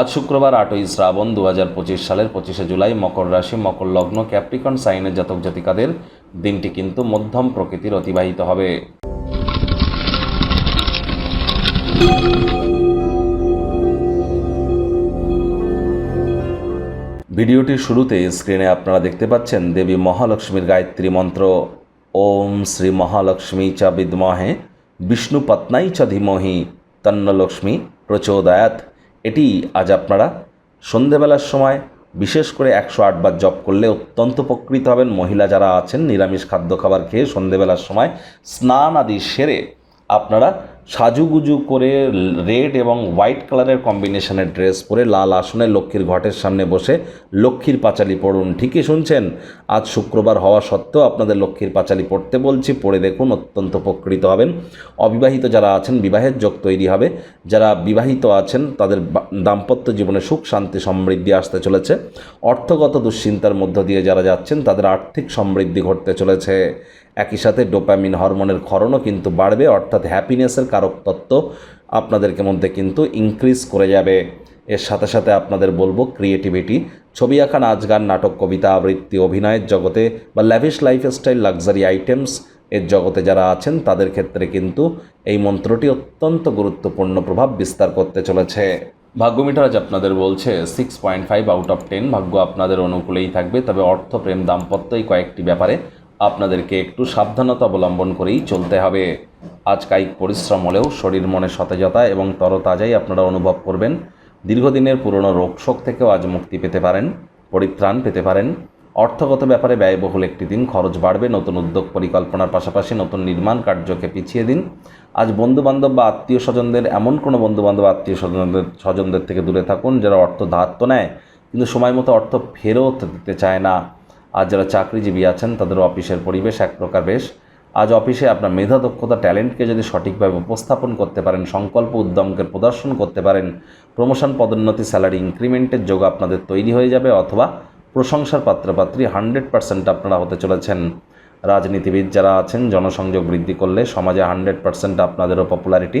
আজ শুক্রবার আটই শ্রাবণ দু হাজার পঁচিশ সালের পঁচিশে জুলাই মকর রাশি, মকর লগ্ন, ক্যাপ্রিকন, সাইনের জাতক জাতিকাদের দিনটি কিন্তু মধ্যম প্রকৃতির অতিবাহিত হবে। ভিডিওটির শুরুতে স্ক্রিনে আপনারা দেখতে পাচ্ছেন দেবী মহালক্ষ্মীর গায়ত্রী মন্ত্র। ওম শ্রী মহালক্ষ্মী চ বিদ্মহে, বিষ্ণু পত্নাই চ ধীমহি, তন্নলক্ষ্মী প্রচোদয়াত এটি আজ আপনারা সন্ধেবেলার সময় বিশেষ করে একশো আটবার জপ করলে অত্যন্ত উপকৃত হবেন। মহিলা যারা আছেন, নিরামিষ খাদ্য খাবার খেয়ে সন্ধেবেলার সময় স্নান আদি সেরে আপনারা সাজুগুজু করে রেড এবং হোয়াইট কালারের কম্বিনেশনের ড্রেস পরে লাল আসনে লক্ষ্মীর ঘটের সামনে বসে লক্ষ্মীর পাঁচালি পড়ুন। ঠিকই শুনছেন? আজ শুক্রবার হওয়া সত্ত্বেও আপনাদের লক্ষ্মীর পাঁচালি পড়তে বলছি, পড়ে দেখুন, অত্যন্ত উপকৃত হবেন। অবিবাহিত যারা আছেন, বিবাহের যোগ তৈরি হবে। যারা বিবাহিত আছেন, তাদের দাম্পত্য জীবনে সুখ, শান্তি, সমৃদ্ধি আসতে চলেছে। অর্থগত দুশ্চিন্তার মধ্য দিয়ে যারা যাচ্ছেন, তাদের আর্থিক সমৃদ্ধি ঘটতে চলেছে। একই সাথে ডোপামিন হরমোনের ক্ষরণও কিন্তু বাড়বে, অর্থাৎ হ্যাপিনেসের কারক তত্ত্ব আপনাদেরকে মধ্যে কিন্তু ইনক্রিজ করে যাবে। এর সাথে সাথে আপনাদের বলব ক্রিয়েটিভিটি ছবি আঁকা নাচ গান নাটক, কবিতা, আবৃত্তি, অভিনয়ের জগতে বা ল্যাভিশ লাইফস্টাইল লাক্সারি আইটেমস এর জগতে যারা আছেন, তাদের ক্ষেত্রে কিন্তু এই মন্ত্রটি অত্যন্ত গুরুত্বপূর্ণ প্রভাব বিস্তার করতে চলেছে। ভাগ্যমিটার আজ আপনাদের বলছে six point five out of ten ভাগ্য আপনাদের অনুকূলেই থাকবে, তবে অর্থ প্রেম দাম্পত্য এই কয়েকটি ব্যাপারে আপনাদেরকে একটু সাবধানতা অবলম্বন করেই চলতে হবে। আজ কায়িক পরিশ্রম হলেও শরীর মনে সতেজতা এবং তরতাজাই আপনারা অনুভব করবেন। দীর্ঘদিনের পুরনো রোগশোক থেকেও আজ মুক্তি পেতে পারেন, পরিত্রাণ পেতে পারেন। অর্থগত ব্যাপারে ব্যয়বহুল একটি দিন, খরচ বাড়বে, নতুন উদ্যোগ পরিকল্পনার পাশাপাশি নতুন নির্মাণ কার্যকে পিছিয়ে দিন। আজ বন্ধুবান্ধব বা আত্মীয় স্বজনদের এমন কোনো বন্ধুবান্ধব আত্মীয় স্বজনদের স্বজনদের থেকে দূরে থাকুন যারা অর্থ তো নেয়, কিন্তু সময় মতো অর্থ ফেরত দিতে চায় না। আজ যারা চাকরিজীবী আছেন, তাদের অফিসের পরিবেশ এক প্রকার বেশ। আজ অফিসে আপনার মেধা দক্ষতা ট্যালেন্টকে যদি সঠিকভাবে উপস্থাপন করতে পারেন, সংকল্প উদ্যমকে প্রদর্শন করতে পারেন, প্রমোশন পদোন্নতি, স্যালারি ইনক্রিমেন্টের যোগ আপনাদের তৈরি হয়ে যাবে অথবা প্রশংসার পাত্রপাত্রী হান্ড্রেড পার্সেন্ট আপনারা হতে চলেছেন। রাজনীতিবিদ যারা আছেন, জনসংযোগ বৃদ্ধি করলে সমাজে হান্ড্রেড পার্সেন্ট আপনাদেরও পপুলারিটি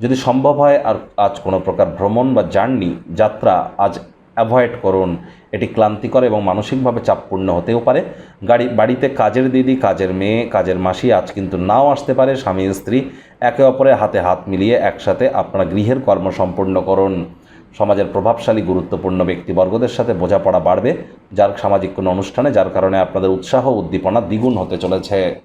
যদি সম্ভব হয় আর আজ কোনো প্রকার ভ্রমণ বা জার্নি, যাত্রা আজ অ্যাভয়েড করুন। এটি ক্লান্তিকর এবং মানসিকভাবে চাপপূর্ণ হতেও পারে। গাড়ি, বাড়িতে কাজের দিদি, কাজের মেয়ে, কাজের মাসি আজ কিন্তু নাও আসতে পারে। স্বামী, স্ত্রী একে অপরের হাতে হাত মিলিয়ে একসাথে আপনারা গৃহের কর্ম সম্পূর্ণ করুন। সমাজের প্রভাবশালী, গুরুত্বপূর্ণ ব্যক্তিবর্গদের সাথে বোঝাপড়া বাড়বে। যার সামাজিক কোনো অনুষ্ঠানে, যার কারণে আপনাদের উৎসাহ উদ্দীপনা দ্বিগুণ হতে চলেছে।